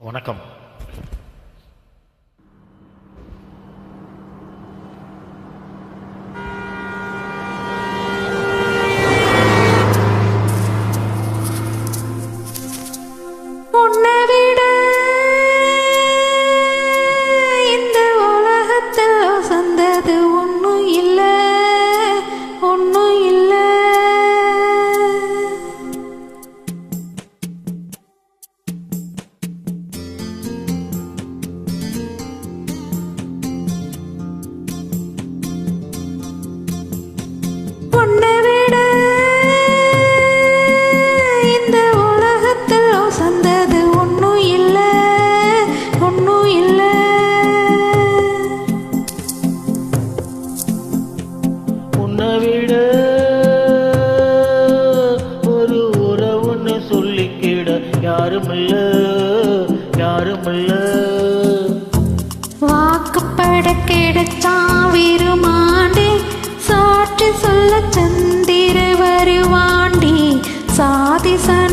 வணக்கம் யாரும் இல்ல யாரும் இல்ல வாக்குப்பட கிடைச்சா விருமாண்டி சாட்சி சொல்ல சந்திர வருவாண்டி சாதி சா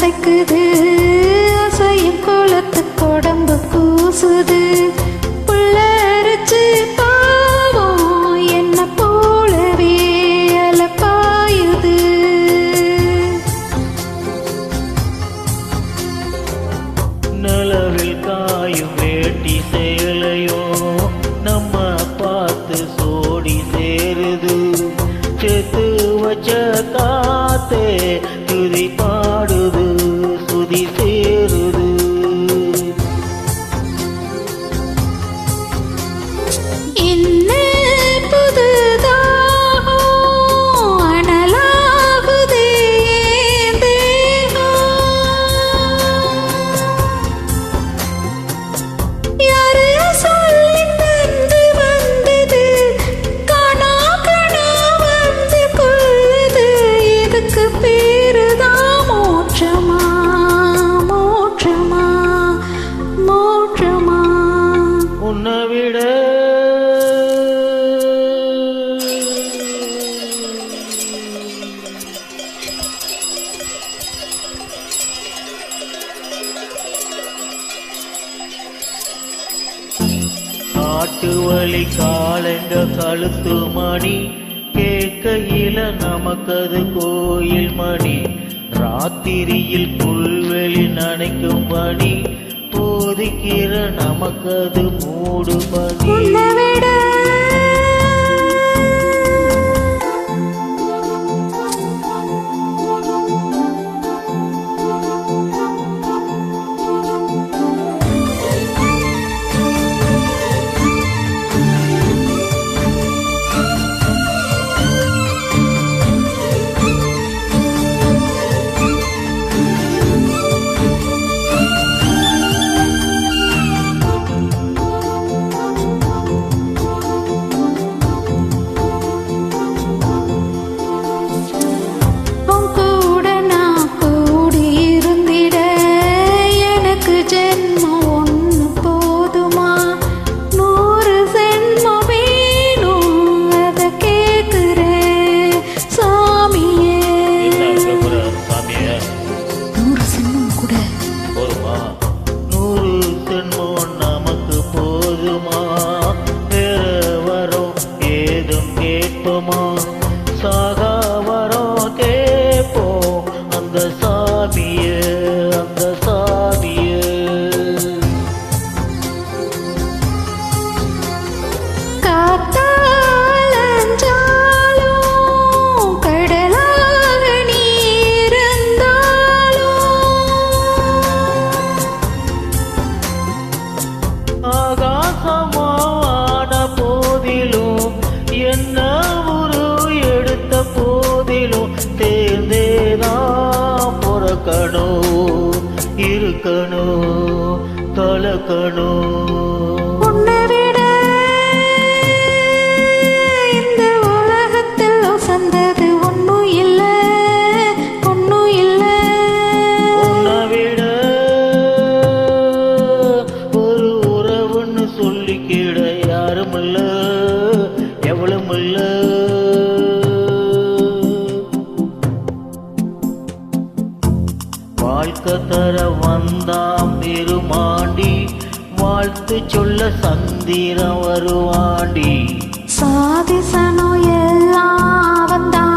அசைக்குது. அசையும் குளத்து உடம்பு கூசுது புள்ள பாவம் என்ன போலவே அலப்பாயுது. நிலவில் காயும் வேட்டி சேலையோ நம்ம பார்த்து சோடி சேருது. செத்து வச்ச காத்தே பாட்டு வழி காலங்க கழுத்து மணி. கேட்கையில நமக்கது கோயில் மணி. ராத்திரியில் புல்வெளி நனைக்கும் பணி போதிக்கிற நமக்கது மூடு பணி சாமிய அந்த சாமிய. ஆகாசமான போதிலும் என்ன பார்க்கணும் இருக்கணும் கலக்கணும் தர வந்தாம் பெருமாண்டி. வாழ்த்து சொல்ல சந்திரம் வருவாண்டி. சாதிசனோ எல்லாம் வந்தான்